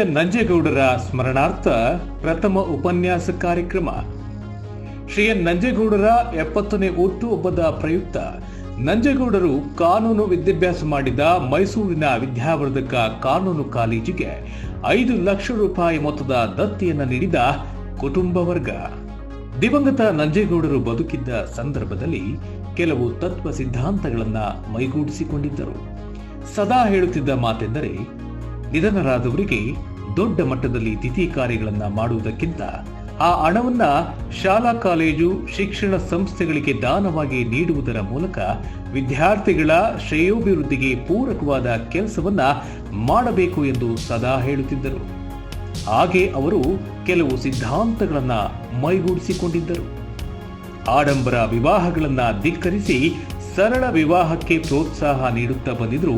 N ನಂಜೇಗೌಡರ ಸ್ಮರಣಾರ್ಥ ಪ್ರಥಮ ಉಪನ್ಯಾಸ ಕಾರ್ಯಕ್ರಮ. ಶ್ರೀ ನಂಜೇಗೌಡರ ಎಪ್ಪತ್ತನೇ ಹುಟ್ಟುಹಬ್ಬದ ಪ್ರಯುಕ್ತ ನಂಜೇಗೌಡರು ಕಾನೂನು ವಿದ್ಯಾಭ್ಯಾಸ ಮಾಡಿದ ಮೈಸೂರಿನ ವಿದ್ಯಾವರ್ಧಕ ಕಾನೂನು ಕಾಲೇಜಿಗೆ ಐದು ಲಕ್ಷ ರೂಪಾಯಿ ಮೊತ್ತದ ದತ್ತಿಯನ್ನು ನೀಡಿದ ಕುಟುಂಬ ವರ್ಗ. ದಿವಂಗತ ನಂಜೇಗೌಡರು ಬದುಕಿದ್ದ ಸಂದರ್ಭದಲ್ಲಿ ಕೆಲವು ತತ್ವ ಸಿದ್ಧಾಂತಗಳನ್ನ ಮೈಗೂಡಿಸಿಕೊಂಡಿದ್ದರು. ಸದಾ ಹೇಳುತ್ತಿದ್ದ ಮಾತೆಂದರೆ ನಿಧನರಾದವರಿಗೆ ದೊಡ್ಡ ಮಟ್ಟದಲ್ಲಿ ತಿಥಿ ಕಾರ್ಯಗಳನ್ನು ಮಾಡುವುದಕ್ಕಿಂತ ಆ ಹಣವನ್ನ ಶಾಲಾ, ಕಾಲೇಜು, ಶಿಕ್ಷಣ ಸಂಸ್ಥೆಗಳಿಗೆ ದಾನವಾಗಿ ನೀಡುವುದರ ಮೂಲಕ ವಿದ್ಯಾರ್ಥಿಗಳ ಶ್ರೇಯೋಭಿವೃದ್ಧಿಗೆ ಪೂರಕವಾದ ಕೆಲಸವನ್ನ ಮಾಡಬೇಕು ಎಂದು ಸದಾ ಹೇಳುತ್ತಿದ್ದರು. ಹಾಗೆ ಅವರು ಕೆಲವು ಸಿದ್ಧಾಂತಗಳನ್ನ ಮೈಗೂಡಿಸಿಕೊಂಡಿದ್ದರು. ಆಡಂಬರ ವಿವಾಹಗಳನ್ನ ಧಿಕ್ಕರಿಸಿ ಸರಳ ವಿವಾಹಕ್ಕೆ ಪ್ರೋತ್ಸಾಹ ನೀಡುತ್ತಾ ಬಂದಿದ್ರು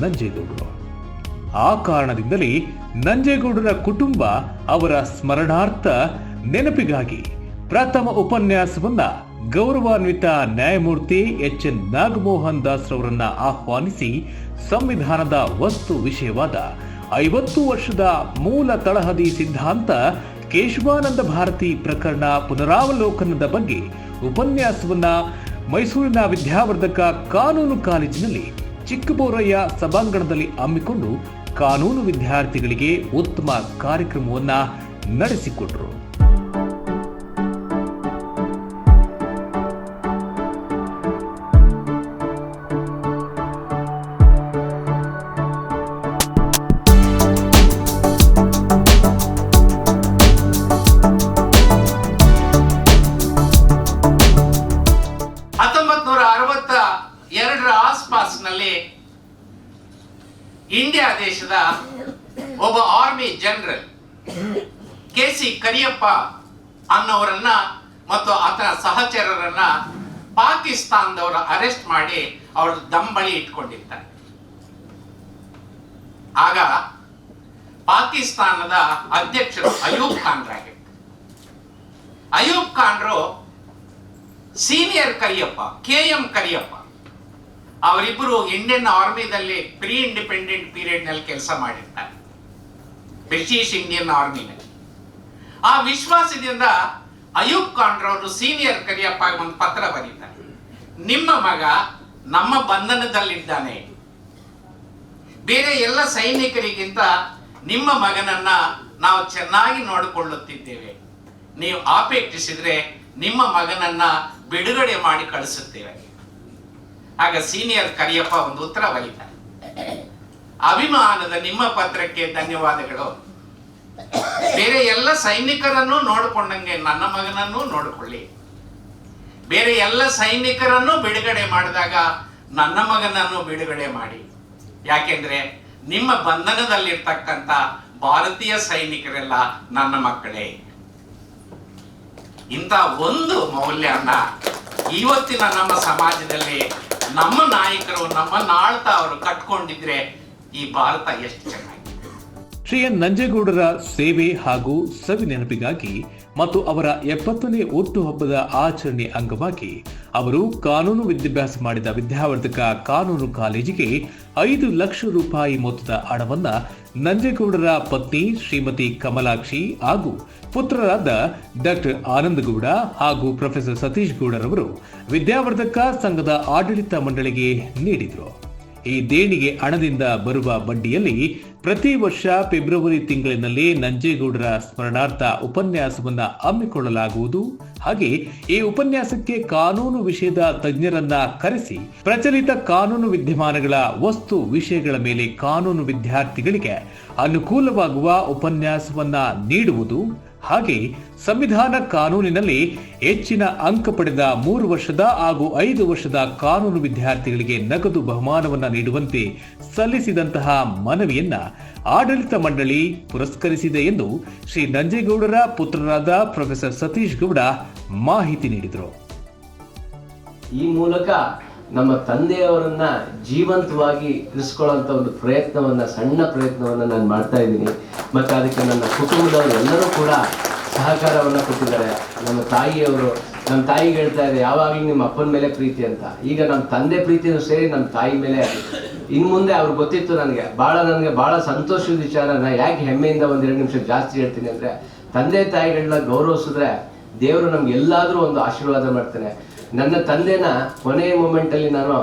ನಂಜೇಗೌಡರು. ಆ ಕಾರಣದಿಂದಲೇ ನಂಜೇಗೌಡರ ಕುಟುಂಬ ಅವರ ಸ್ಮರಣಾರ್ಥ ನೆನಪಿಗಾಗಿ ಪ್ರಥಮ ಉಪನ್ಯಾಸವನ್ನ ಗೌರವಾನ್ವಿತ ನ್ಯಾಯಮೂರ್ತಿ ಎಚ್ ಎನ್ ನಾಗಮೋಹನ್ ದಾಸ್ ರವರನ್ನ ಆಹ್ವಾನಿಸಿ ಸಂವಿಧಾನದ ವಸ್ತು ವಿಷಯವಾದ ಐವತ್ತು ವರ್ಷದ ಮೂಲ ತಳಹದಿ ಸಿದ್ಧಾಂತ ಕೇಶವಾನಂದ ಭಾರತಿ ಪ್ರಕರಣ ಪುನರಾವಲೋಕನದ ಬಗ್ಗೆ ಉಪನ್ಯಾಸವನ್ನ ಮೈಸೂರಿನ ವಿದ್ಯಾವರ್ಧಕ ಕಾನೂನು ಕಾಲೇಜಿನಲ್ಲಿ ಚಿಕ್ಕಬೋರಯ್ಯ ಸಭಾಂಗಣದಲ್ಲಿ ಹಮ್ಮಿಕೊಂಡು ಕಾನೂನು ವಿದ್ಯಾರ್ಥಿಗಳಿಗೆ ಉತ್ತಮ ಕಾರ್ಯಕ್ರಮವನ್ನ ನಡೆಸಿಕೊಟ್ರು. ಹತ್ತೊಂಬತ್ತು ನೂರ ಅರವತ್ತ ಎರಡರ ಆಸ್ಪಾಸ್ನಲ್ಲಿ ಇಂಡಿಯಾ ದೇಶದ ಒಬ್ಬ army general, K C Kariappa ಅನ್ನೋರನ್ನ ಮತ್ತು ಆತನ ಸಹಚರರನ್ನ ಪಾಕಿಸ್ತಾನದವರು ಅರೆಸ್ಟ್ ಮಾಡಿ ಅವರ ದಂಬಳಿ ಇಟ್ಕೊಂಡಿರ್ತಾರೆ. ಆಗ ಪಾಕಿಸ್ತಾನದ ಅಧ್ಯಕ್ಷರು Ayub Khan Ayub ಖಾನ್ರು senior Kariappa, K M Kariappa. ಅವರಿಬ್ಬರು ಇಂಡಿಯನ್ ಆರ್ಮಿದಲ್ಲಿ ಪ್ರೀ ಇಂಡಿಪೆಂಡೆಂಟ್ ಪೀರಿಯಡ್ನಲ್ಲಿ ಕೆಲಸ ಮಾಡಿರ್ತಾರೆ. ಬ್ರಿಟಿಷ್ ಇಂಡಿಯನ್ ಆರ್ಮಿನಲ್ಲಿ ಆ ವಿಶ್ವಾಸದಿಂದ ಅಯೂಬ್ ಖಾನ್ರವರು ಸೀನಿಯರ್ ಕರಿಯಪ್ಪ ಒಂದು ಪತ್ರ ಬರೀತಾರೆ. ನಿಮ್ಮ ಮಗ ನಮ್ಮ ಬಂಧನದಲ್ಲಿದ್ದಾನೆ. ಬೇರೆ ಎಲ್ಲ ಸೈನಿಕರಿಗಿಂತ ನಿಮ್ಮ ಮಗನನ್ನ ನಾವು ಚೆನ್ನಾಗಿ ನೋಡಿಕೊಳ್ಳುತ್ತಿದ್ದೇವೆ. ನೀವು ಆಪೇಕ್ಷಿಸಿದ್ರೆ ನಿಮ್ಮ ಮಗನನ್ನ ಬಿಡುಗಡೆ ಮಾಡಿ ಕಳಿಸುತ್ತೇವೆ. ಆಗ ಸೀನಿಯರ್ ಕರಿಯಪ್ಪ ಒಂದು ಉತ್ತರ ಬರೀತಾರೆ. ಅಭಿಮಾನದ ನಿಮ್ಮ ಪತ್ರಕ್ಕೆ ಧನ್ಯವಾದಗಳು. ಬೇರೆ ಎಲ್ಲ ಸೈನಿಕರನ್ನು ನೋಡಿಕೊಂಡಂಗೆ ನನ್ನ ಮಗನನ್ನು ನೋಡಿಕೊಳ್ಳಿ. ಬೇರೆ ಎಲ್ಲ ಸೈನಿಕರನ್ನು ಬಿಡುಗಡೆ ಮಾಡಿದಾಗ ನನ್ನ ಮಗನನ್ನು ಬಿಡುಗಡೆ ಮಾಡಿ. ಯಾಕೆಂದ್ರೆ ನಿಮ್ಮ ಬಂಧನದಲ್ಲಿರ್ತಕ್ಕಂಥ ಭಾರತೀಯ ಸೈನಿಕರೆಲ್ಲ ನನ್ನ ಮಕ್ಕಳೇ. ಇಂಥ ಒಂದು ಮೌಲ್ಯನ ಇವತ್ತಿನ ನಮ್ಮ ಸಮಾಜದಲ್ಲಿ ನಮ್ಮ ನಾಯಕರು ನಮ್ಮ ನಾಳ್ತಾ ಅವರು ಕಟ್ಕೊಂಡಿದ್ರೆ ಈ ಭಾರತ ಎಷ್ಟು ಚೆನ್ನಾಗಿ ಶ್ರೀ ಎನ್ ನಂಜೇಗೌಡರ ಸೇವೆ ಹಾಗೂ ಸವಿ ನೆನಪಿಗಾಗಿ ಮತ್ತು ಅವರ ಎಪ್ಪತ್ತನೇ ಹುಟ್ಟುಹಬ್ಬದ ಆಚರಣೆ ಅಂಗವಾಗಿ ಅವರು ಕಾನೂನು ವಿದ್ಯಾಭ್ಯಾಸ ಮಾಡಿದ ವಿದ್ಯಾವರ್ಧಕ ಕಾನೂನು ಕಾಲೇಜಿಗೆ ಐದು ಲಕ್ಷ ರೂಪಾಯಿ ಮೊತ್ತದ ಹಣವನ್ನ ನಂಜೇಗೌಡರ ಪತ್ನಿ ಶ್ರೀಮತಿ ಕಮಲಾಕ್ಷಿ ಹಾಗೂ ಪುತ್ರರಾದ ಡಾಕ್ಟರ್ ಆನಂದಗೌಡ ಹಾಗೂ ಪ್ರೊಫೆಸರ್ ಸತೀಶ್ ಗೌಡರವರು ವಿದ್ಯಾವರ್ಧಕ ಸಂಘದ ಆಡಳಿತ ಮಂಡಳಿಗೆ ನೀಡಿದರು. ಈ ದೇಣಿಗೆ ಹಣದಿಂದ ಬರುವ ಬಡ್ಡಿಯಲ್ಲಿ ಪ್ರತಿ ವರ್ಷ ಫೆಬ್ರವರಿ ತಿಂಗಳಿನಲ್ಲಿ ನಂಜೇಗೌಡರ ಸ್ಮರಣಾರ್ಥ ಉಪನ್ಯಾಸವನ್ನ ಹಮ್ಮಿಕೊಳ್ಳಲಾಗುವುದು. ಹಾಗೆ ಈ ಉಪನ್ಯಾಸಕ್ಕೆ ಕಾನೂನು ವಿಷಯದ ತಜ್ಞರನ್ನ ಕರೆಸಿ ಪ್ರಚಲಿತ ಕಾನೂನು ವಿದ್ಯಮಾನಗಳ ವಸ್ತು ವಿಷಯಗಳ ಮೇಲೆ ಕಾನೂನು ವಿದ್ಯಾರ್ಥಿಗಳಿಗೆ ಅನುಕೂಲವಾಗುವ ಉಪನ್ಯಾಸವನ್ನ ನೀಡುವುದು. ಹಾಗೆ ಸಂವಿಧಾನ ಕಾನೂನಿನಲ್ಲಿ ಹೆಚ್ಚಿನ ಅಂಕ ಪಡೆದ ಮೂರು ವರ್ಷದ ಹಾಗೂ ಐದು ವರ್ಷದ ಕಾನೂನು ವಿದ್ಯಾರ್ಥಿಗಳಿಗೆ ನಗದು ಬಹುಮಾನವನ್ನು ನೀಡುವಂತೆ ಸಲ್ಲಿಸಿದಂತಹ ಮನವಿಯನ್ನ ಆಡಳಿತ ಮಂಡಳಿ ಪುರಸ್ಕರಿಸಿದೆ ಎಂದು ಶ್ರೀ ನಂಜೇಗೌಡರ ಪುತ್ರರಾದ ಪ್ರೊಫೆಸರ್ ಸತೀಶ್ ಗೌಡ ಮಾಹಿತಿ ನೀಡಿದರು. ಈ ಮೂಲಕ ನಮ್ಮ ತಂದೆಯವರನ್ನ ಜೀವಂತವಾಗಿ ಇರಿಸ್ಕೊಳ್ಳೋಂಥ ಒಂದು ಪ್ರಯತ್ನವನ್ನ, ಸಣ್ಣ ಪ್ರಯತ್ನವನ್ನ ನಾನು ಮಾಡ್ತಾ ಇದ್ದೀನಿ. ಮತ್ತು ಅದಕ್ಕೆ ನನ್ನ ಕುಟುಂಬದವರು ಎಲ್ಲರೂ ಕೂಡ ಸಹಕಾರವನ್ನ ಕೊಟ್ಟಿದ್ದಾರೆ. ನಮ್ಮ ತಾಯಿಯವರು ನಮ್ಮ ತಾಯಿಗೆ ಹೇಳ್ತಾ ಇದೆ, ಯಾವಾಗಲೂ ನಿಮ್ಮ ಅಪ್ಪನ ಮೇಲೆ ಪ್ರೀತಿ ಅಂತ. ಈಗ ನಮ್ಮ ತಂದೆ ಪ್ರೀತಿನೂ ಸೇರಿ ನಮ್ಮ ತಾಯಿ ಮೇಲೆ ಇನ್ನು ಮುಂದೆ ಅವ್ರಿಗೆ ಗೊತ್ತಿತ್ತು ನನಗೆ ಭಾಳ ನನಗೆ ಭಾಳ ಸಂತೋಷದ ವಿಚಾರ ನಾನು ಯಾಕೆ ಹೆಮ್ಮೆಯಿಂದ ಒಂದೆರಡು ನಿಮಿಷ ಜಾಸ್ತಿ ಹೇಳ್ತೀನಿ ಅಂದರೆ, ತಂದೆ ತಾಯಿಗಳನ್ನ ಗೌರವಿಸಿದ್ರೆ ದೇವರು ನಮ್ಗೆ ಎಲ್ಲಾದರೂ ಒಂದು ಆಶೀರ್ವಾದ ಮಾಡ್ತಾನೆ ನನ್ನ ತಂದೆನ ಕೊನೆಯ ಮೂಮೆಂಟಲ್ಲಿ ನಾನು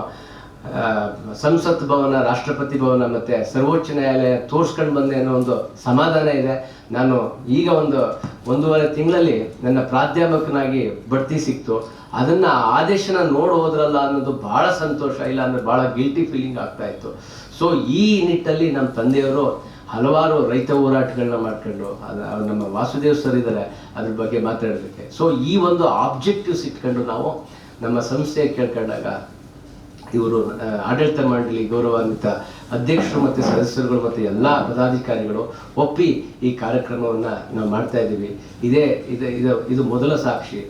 ಸಂಸತ್ ಭವನ, ರಾಷ್ಟ್ರಪತಿ ಭವನ ಮತ್ತೆ ಸರ್ವೋಚ್ಚ ನ್ಯಾಯಾಲಯ ತೋರಿಸ್ಕೊಂಡು ಬಂದೆ ಅನ್ನೋ ಒಂದು ಸಮಾಧಾನ ಇದೆ. ನಾನು ಈಗ ಒಂದು ಒಂದೂವರೆ ತಿಂಗಳಲ್ಲಿ ನನ್ನ ಪ್ರಾಧ್ಯಾಪಕನಾಗಿ ಬಡ್ತಿ ಸಿಕ್ತು. ಅದನ್ನ ಆದೇಶನ ನೋಡಿ ಹೋದ್ರಲ್ಲ ಅನ್ನೋದು ಬಹಳ ಸಂತೋಷ. ಇಲ್ಲ ಅಂದ್ರೆ ಬಹಳ ಗಿಲ್ಟಿ ಫೀಲಿಂಗ್ ಆಗ್ತಾ ಇತ್ತು. ಸೊ ಈ ನಿಟ್ಟಲ್ಲಿ ನಮ್ಮ ತಂದೆಯವರು ಹಲವಾರು ರೈತ ಹೋರಾಟಗಳನ್ನ ಮಾಡ್ಕೊಂಡು ಅದು ನಮ್ಮ ವಾಸುದೇವ್ ಸರ್ ಇದ್ದಾರೆ ಅದ್ರ ಬಗ್ಗೆ ಮಾತಾಡೋದಕ್ಕೆ ಸೊ ಈ ಒಂದು ಆಬ್ಜೆಕ್ಟಿವ್ಸ್ ಇಟ್ಕೊಂಡು ನಾವು ನಮ್ಮ ಸಂಸ್ಥೆ ಕೇಳ್ಕೊಂಡಾಗ ಇವರು ಆಡಳಿತ ಮಂಡಳಿ ಗೌರವಾನ್ವಿತ ಅಧ್ಯಕ್ಷರು ಮತ್ತು ಸದಸ್ಯರುಗಳು ಮತ್ತು ಎಲ್ಲ ಪದಾಧಿಕಾರಿಗಳು ಒಪ್ಪಿ ಈ ಕಾರ್ಯಕ್ರಮವನ್ನು ನಾವು ಮಾಡ್ತಾ ಇದ್ದೀವಿ. ಇದೇ, ಇದು ಇದು ಇದು ಮೊದಲ ಸಾಕ್ಷಿ.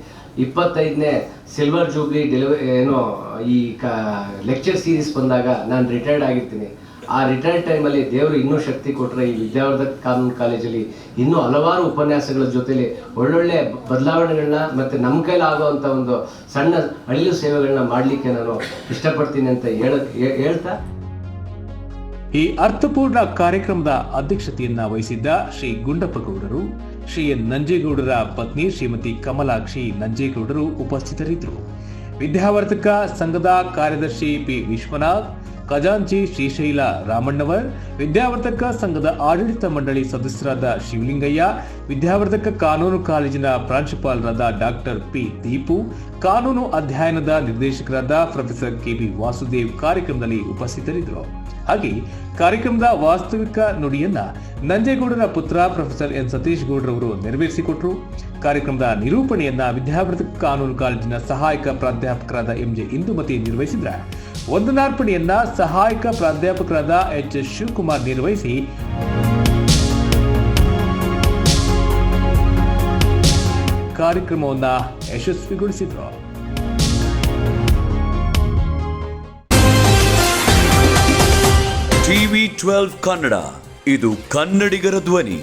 ಇಪ್ಪತ್ತೈದನೇ ಸಿಲ್ವರ್ ಜೂಬ್ಲಿ ಡೆಲಿವರಿ ಏನೋ, ಈ ಕ ಲೆಕ್ಚರ್ ಸೀರೀಸ್ ಬಂದಾಗ ನಾನು ರಿಟೈರ್ಡ್ ಆಗಿರ್ತೀನಿ. ಆ ರಿಟೈರ್ಡ್ ಟೈಮಲ್ಲಿ ದೇವರು ಇನ್ನೂ ಶಕ್ತಿ ಕೊಟ್ಟರೆ ಈ ವಿದ್ಯಾವರ್ಧಕ ಕಾನೂನು ಕಾಲೇಜಲ್ಲಿ ಇನ್ನೂ ಹಲವಾರು ಉಪನ್ಯಾಸಗಳ ಜೊತೆಲಿ ಒಳ್ಳೊಳ್ಳೆ ಬದಲಾವಣೆಗಳನ್ನ ಮತ್ತು ನಮ್ಮ ಕೈಲಿ ಆಗುವಂಥ ಒಂದು ಸಣ್ಣ ಅಳಿಲು ಸೇವೆಗಳನ್ನ ಮಾಡಲಿಕ್ಕೆ ನಾನು ಇಷ್ಟಪಡ್ತೀನಿ ಅಂತ ಹೇಳ ಹೇಳ್ತಾ. ಈ ಅರ್ಥಪೂರ್ಣ ಕಾರ್ಯಕ್ರಮದ ಅಧ್ಯಕ್ಷತೆಯನ್ನ ವಹಿಸಿದ್ದ ಶ್ರೀ ಗುಂಡಪ್ಪಗೌಡರು, ಶ್ರೀ ಎನ್ ನಂಜೇಗೌಡರ ಪತ್ನಿ ಶ್ರೀಮತಿ ಕಮಲಾಕ್ಷಿ ನಂಜೇಗೌಡರು ಉಪಸ್ಥಿತರಿದ್ದರು. ವಿದ್ಯಾವರ್ಧಕ ಸಂಘದ ಕಾರ್ಯದರ್ಶಿ ಪಿ ವಿಶ್ವನಾಥ್ ಖಜಾಂಚಿ ಶ್ರೀಶೈಲ ರಾಮಣ್ಣವರ್, ವಿದ್ಯಾವರ್ಧಕ ಸಂಘದ ಆಡಳಿತ ಮಂಡಳಿ ಸದಸ್ಯರಾದ ಶಿವಲಿಂಗಯ್ಯ, ವಿದ್ಯಾವರ್ಧಕ ಕಾನೂನು ಕಾಲೇಜಿನ ಪ್ರಾಂಶುಪಾಲರಾದ ಡಾಕ್ಟರ್ ಪಿ ದೀಪು, ಕಾನೂನು ಅಧ್ಯಯನದ ನಿರ್ದೇಶಕರಾದ ಪ್ರೊಫೆಸರ್ ಕೆ ಬಿ ವಾಸುದೇವ್ ಕಾರ್ಯಕ್ರಮದಲ್ಲಿ ಉಪಸ್ಥಿತರಿದ್ದರು. ಹಾಗೆ ಕಾರ್ಯಕ್ರಮದ ವಾಸ್ತವಿಕ ನುಡಿಯನ್ನ ನಂಜೇಗೌಡರ ಪುತ್ರ ಪ್ರೊಫೆಸರ್ ಎನ್ ಸತೀಶ್ ಗೌಡ್ರವರು ನೆರವೇರಿಸಿಕೊಟ್ರು. ಕಾರ್ಯಕ್ರಮದ ನಿರೂಪಣೆಯನ್ನ ವಿದ್ಯಾವರ್ಧಕ ಕಾನೂನು ಕಾಲೇಜಿನ ಸಹಾಯಕ ಪ್ರಾಧ್ಯಾಪಕರಾದ ಎಂಜೆ ಇಂದುಮತಿ ನಿರ್ವಹಿಸಿದ್ರೆ. ವಂದನಾರ್ಪಣೆಯನ್ನ ಸಹಾಯಕ ಪ್ರಾಧ್ಯಾಪಕರಾದ ಎಚ್ ಎಸ್ ಶಿವಕುಮಾರ್ ನಿರ್ವಹಿಸಿ. ಕಾರ್ಯಕ್ರಮವನ್ನ ಯಶಸ್ವಿಗೊಳಿಸಿದ್ರು. ಟಿವಿ ಟ್ವೆಲ್ವ್ ಕನ್ನಡ, ಇದು ಕನ್ನಡಿಗರ ಧ್ವನಿ.